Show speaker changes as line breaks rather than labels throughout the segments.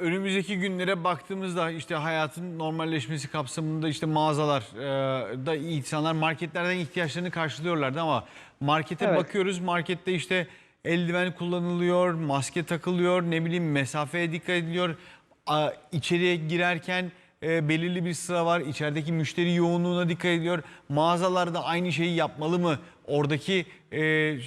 Önümüzdeki günlere baktığımızda işte hayatın normalleşmesi kapsamında işte mağazalar e, da insanlar marketlerden ihtiyaçlarını karşılıyorlardı ama markete
Evet.
bakıyoruz markette işte eldiven kullanılıyor, maske takılıyor, ne bileyim mesafeye dikkat ediliyor. A, içeriye girerken e, belirli bir sıra var. İçerideki müşteri yoğunluğuna dikkat ediyor. Mağazalarda aynı şeyi yapmalı mı? Oradaki e,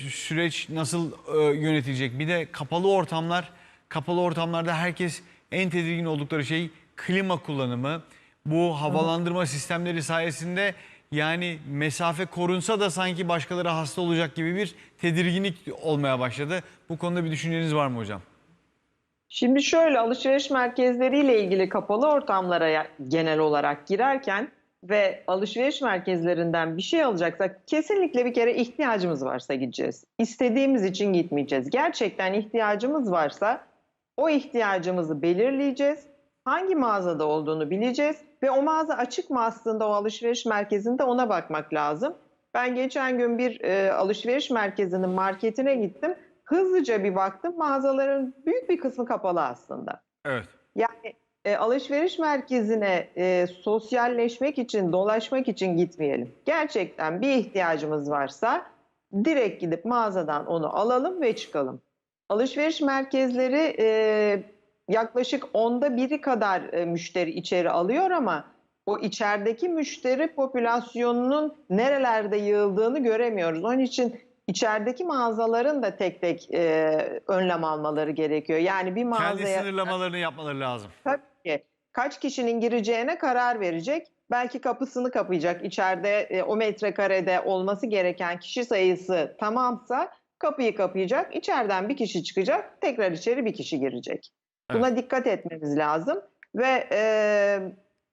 süreç nasıl e, yönetilecek? Bir de kapalı ortamlar. Kapalı ortamlarda herkes en tedirgin oldukları şey klima kullanımı. Bu havalandırma sistemleri sayesinde yani mesafe korunsa da sanki başkaları hasta olacak gibi bir tedirginlik olmaya başladı. Bu konuda bir düşünceniz var mı hocam?
Şimdi şöyle alışveriş merkezleriyle ilgili kapalı ortamlara genel olarak girerken ve alışveriş merkezlerinden bir şey alacaksak kesinlikle bir kere ihtiyacımız varsa gideceğiz. İstediğimiz için gitmeyeceğiz. Gerçekten ihtiyacımız varsa o ihtiyacımızı belirleyeceğiz. Hangi mağazada olduğunu bileceğiz ve o mağaza açık mı aslında o alışveriş merkezinde ona bakmak lazım. Ben geçen gün bir e, alışveriş merkezinin marketine gittim. Hızlıca bir baktım mağazaların büyük bir kısmı kapalı aslında.
Evet.
Yani e, alışveriş merkezine e, sosyalleşmek için, dolaşmak için gitmeyelim. Gerçekten bir ihtiyacımız varsa direkt gidip mağazadan onu alalım ve çıkalım. Alışveriş merkezleri e, yaklaşık onda biri kadar e, müşteri içeri alıyor ama o içerideki müşteri popülasyonunun nerelerde yığıldığını göremiyoruz. Onun için içerideki mağazaların da tek tek e, önlem almaları gerekiyor. Yani bir
Kendi
mağazaya
sınırlamalarını yapmaları lazım.
Tabii ki. Kaç kişinin gireceğine karar verecek. Belki kapısını kapayacak. İçeride e, o metrekarede olması gereken kişi sayısı tamamsa kapıyı kapayacak. İçeriden bir kişi çıkacak. Tekrar içeri bir kişi girecek. Buna dikkat etmemiz lazım. Ve e,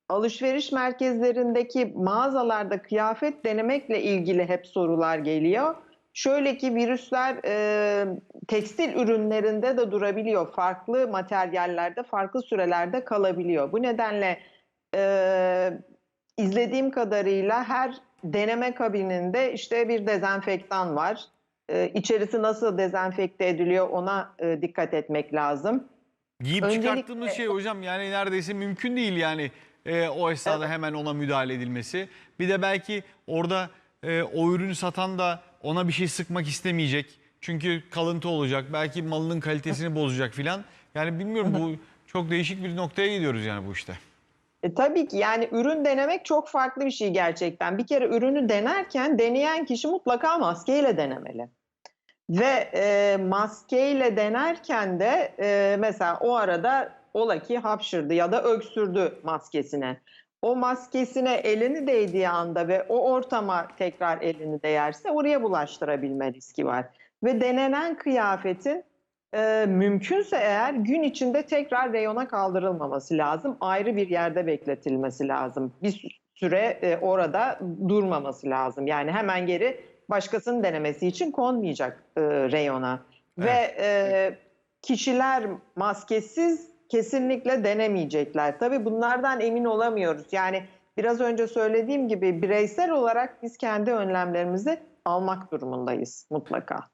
alışveriş merkezlerindeki mağazalarda kıyafet denemekle ilgili hep sorular geliyor. Şöyle ki virüsler e, tekstil ürünlerinde de durabiliyor. Farklı materyallerde, farklı sürelerde kalabiliyor. Bu nedenle e, izlediğim kadarıyla her deneme kabininde işte bir dezenfektan var. E, içerisi nasıl dezenfekte ediliyor ona e, dikkat etmek lazım.
Giyip
Öncelikle-
çıkarttığımız şey hocam yani neredeyse mümkün değil yani e, o esnada hemen ona müdahale edilmesi. Bir de belki orada e, o ürünü satan da ona bir şey sıkmak istemeyecek. Çünkü kalıntı olacak. Belki malının kalitesini bozacak filan. Yani bilmiyorum bu çok değişik bir noktaya gidiyoruz yani bu işte.
E, tabii ki yani ürün denemek çok farklı bir şey gerçekten. Bir kere ürünü denerken deneyen kişi mutlaka maskeyle denemeli. Ve e, maskeyle denerken de e, mesela o arada ola ki hapşırdı ya da öksürdü maskesine. O maskesine elini değdiği anda ve o ortama tekrar elini değerse oraya bulaştırabilme riski var. Ve denenen kıyafetin e, mümkünse eğer gün içinde tekrar reyona kaldırılmaması lazım. Ayrı bir yerde bekletilmesi lazım. Bir süre e, orada durmaması lazım. Yani hemen geri başkasının denemesi için konmayacak e, reyona. Ve e, kişiler maskesiz kesinlikle denemeyecekler. Tabii bunlardan emin olamıyoruz. Yani biraz önce söylediğim gibi bireysel olarak biz kendi önlemlerimizi almak durumundayız mutlaka.